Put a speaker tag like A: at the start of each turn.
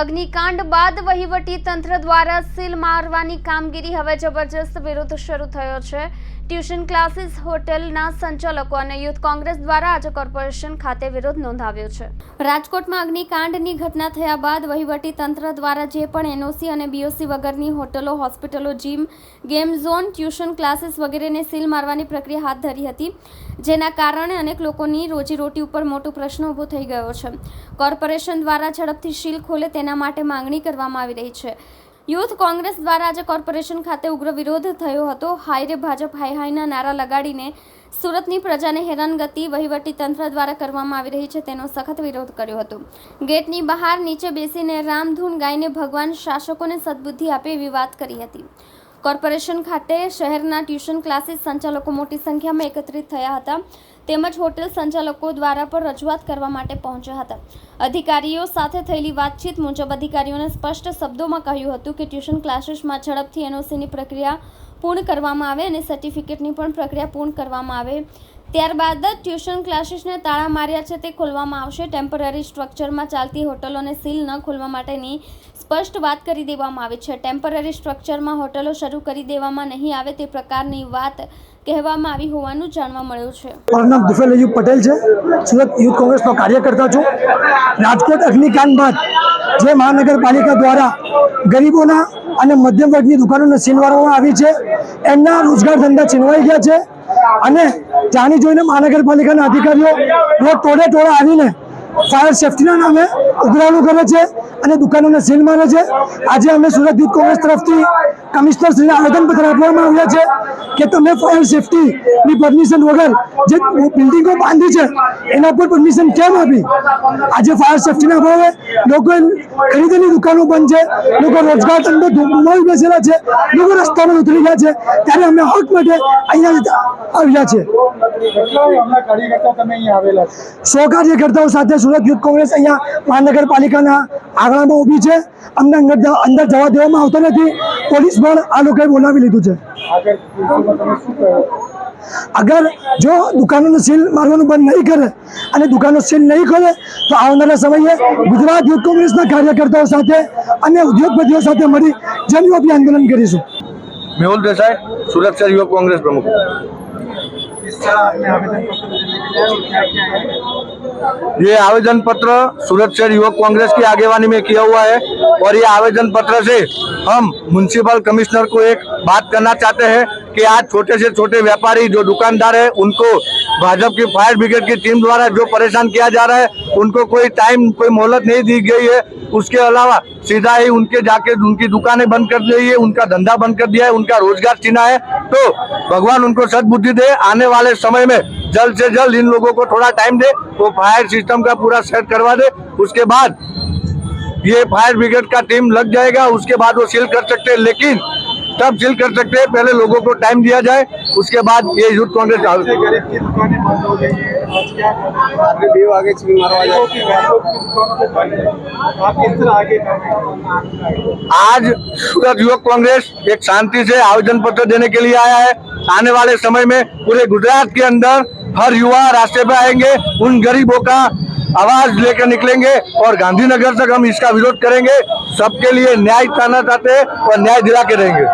A: અગ્નિકાંડ બાદ વહીવટી તંત્ર દ્વારા સીલ મારવાની કામગીરી હવે જબરજસ્ત વિરોધ શરૂ થયો છે. ટ્યુશન ક્લાસીસ, હોટેલના સંચાલકો અને યુથ કોંગ્રેસ દ્વારા આજે કોર્પોરેશન ખાતે વિરોધ નોંધાવ્યો છે. રાજકોટમાં અગ્નિકાંડની ઘટના થયા બાદ વહીવટી તંત્ર દ્વારા જે પણ એનઓસી અને બીઓસી વગરની હોટલો, હોસ્પિટલો, gym, game zone, tuition classes વગેરેને સીલ મારવાની પ્રક્રિયા હાથ ધરી હતી. જેના કારણે અનેક લોકોની રોજીરોટી ઉપર મોટો પ્રશ્ન ઊભો થઈ ગયો છે. કોર્પોરેશન દ્વારા ઝડપથી સીલ ખોલે તેના માટે માંગણી કરવામાં આવી રહી છે. યુથ કોંગ્રેસ દ્વારા આજે કોર્પોરેશન ખાતે ઉગ્ર વિરોધ થયો હતો. હાય રે ભાજપ હાય હાયના નારા લગાડીને સુરતની પ્રજાને હેરાનગતિ વહીવટી તંત્ર દ્વારા કરવામાં આવી રહી છે તેનો સખત વિરોધ કર્યો હતો. ગેટની બહાર નીચે બેસીને રામધૂન ગાઈને ભગવાન શાસકોને સદબુદ્ધિ આપે એવી વાત કરી હતી. કોર્પોરેશન ખાતે શહેરના ટ્યુશન ક્લાસીસ સંચાલકો મોટી સંખ્યામાં એકત્રિત થયા હતા. તેમજ હોટેલ સંચાલકો દ્વારા પણ રજૂઆત કરવા માટે પહોંચ્યા હતા. અધિકારીઓ સાથે થયેલી વાતચીત મુજબ અધિકારીઓને સ્પષ્ટ શબ્દોમાં કહ્યું હતું કે ટ્યુશન ક્લાસીસમાં ઝડપથી એનઓસીની પ્રક્રિયા પૂર્ણ કરવામાં આવે અને સર્ટિફિકેટની પણ પ્રક્રિયા પૂર્ણ કરવામાં આવે. ત્યારબાદ જ ટ્યુશન ક્લાસીસને તાળા માર્યા છે તે ખોલવામાં આવશે. ટેમ્પરરી સ્ટ્રક્ચરમાં ચાલતી હોટલોને સીલ ન ખોલવા માટેની સ્પષ્ટ વાત કરી દેવામાં આવી છે. ટેમ્પરરી સ્ટ્રક્ચરમાં હોટલો શરૂ કરી દેવામાં નહીં આવે તે પ્રકારની વાત કહેવામાં આવી હોવાનું જાણવા મળ્યું છે.
B: મારું નામ દુફેલ અયુબ પટેલ છે. સુરત યુથ કોંગ્રેસનો કાર્યકર્તા છું. રાજકોટ અગ્નિકાંડ બાદ જે મહાનગરપાલિકા દ્વારા ગરીબોના અને મધ્યમ વર્ગની દુકાનોને છીનવાડવામાં આવી છે. એમના રોજગાર ધંધા છીનવાઈ ગયા છે. અને જાણી જોઈને મહાનગરપાલિકાના અધિકારીઓ ટોળે ટોળે આવીને ફાયર સેફટીના નામે ઉઘરાણું કરે છે અને દુકાનોને સીલ મારે છે. આજે અમે સુરત યુથ કોંગ્રેસ તરફથી કમિશનર શ્રીને આવેદનપત્ર આપવામાં આવ્યા છે કે તમે ફાયર સેફટીની પરમિશન વગર જે બિલ્ડિંગો બાંધી છે એના પર પરમિશન કેમ આપી? આજે ફાયર સેફટીના અભાવે લોકો ખરીદેલી દુકાનો બંધ છે લોકો રોજગાર ધંધો ગુમાવી બેસેલા છે લોકો રસ્તામાં ઉતરી ગયા છે. ત્યારે અમે હક માટે અહીંયા આવ્યા છે? સો કાર્યકર્તાઓ સાથે સુરત યુથ કોંગ્રેસ અહીંયા મહાનગરપાલિકાના આંગણામાં ઊભી છે. અમને અંદર જવા દેવામાં આવતો નથી. પોલીસ પણ આ લોકોએ બોલાવી લીધું છે. અગર જો દુકાનોનું સીલ મારવાનું બંધ નહીં કરે અને દુકાનો સીલ નહીં ખોલે તો આવનારા સમયે ગુજરાત યુથ કોંગ્રેસના કાર્યકર્તાઓ સાથે અને ઉદ્યોગપતિઓ સાથે મળી જનવ્યાપી આંદોલન કરીશું.
C: મેહુલ દેસાઈ સુરક્ષા યુવક કોંગ્રેસ પ્રમુખ.
D: ये आवेदन पत्र सूरत शहर युवक कांग्रेस की आगेवानी में किया हुआ है और ये आवेदन पत्र से हम म्यूनसिपल कमिश्नर को एक बात करना चाहते हैं कि आज छोटे से छोटे व्यापारी जो दुकानदार है, उनको भाजपा की फायर ब्रिगेड की टीम द्वारा जो परेशान किया जा रहा है, उनको कोई टाइम कोई मोहलत नहीं दी गई है। उसके अलावा सीधा ही उनके जाके उनकी दुकानें बंद कर दी है, उनका धंधा बंद कर दिया है, उनका रोज़गार छीना है। तो भगवान उनको सदबुद्धि दे, आने वाले समय में जल्द से जल्द इन लोगों को थोड़ा टाइम दे वो फायर सिस्टम का पूरा सेट करवा दे उसके बाद ये फायर ब्रिगेड का टीम लग जाएगा उसके बाद वो सील कर सकते हैं लेकिन तब सील कर सकते हैं पहले लोगों को टाइम दिया जाए उसके बाद ये यूथ कांग्रेस आज सूरत युवक कांग्रेस एक शांति से आवेदन पत्र देने के लिए आया है। आने वाले समय में पूरे गुजरात के अंदर हर युवा रास्ते पे आएँगे उन गरीबों का आवाज़ लेकर निकलेंगे और गांधीनगर तक हम इसका विरोध करेंगे। सबके लिए न्याय पाना चाहते हैं और न्याय दिला के रहेंगे।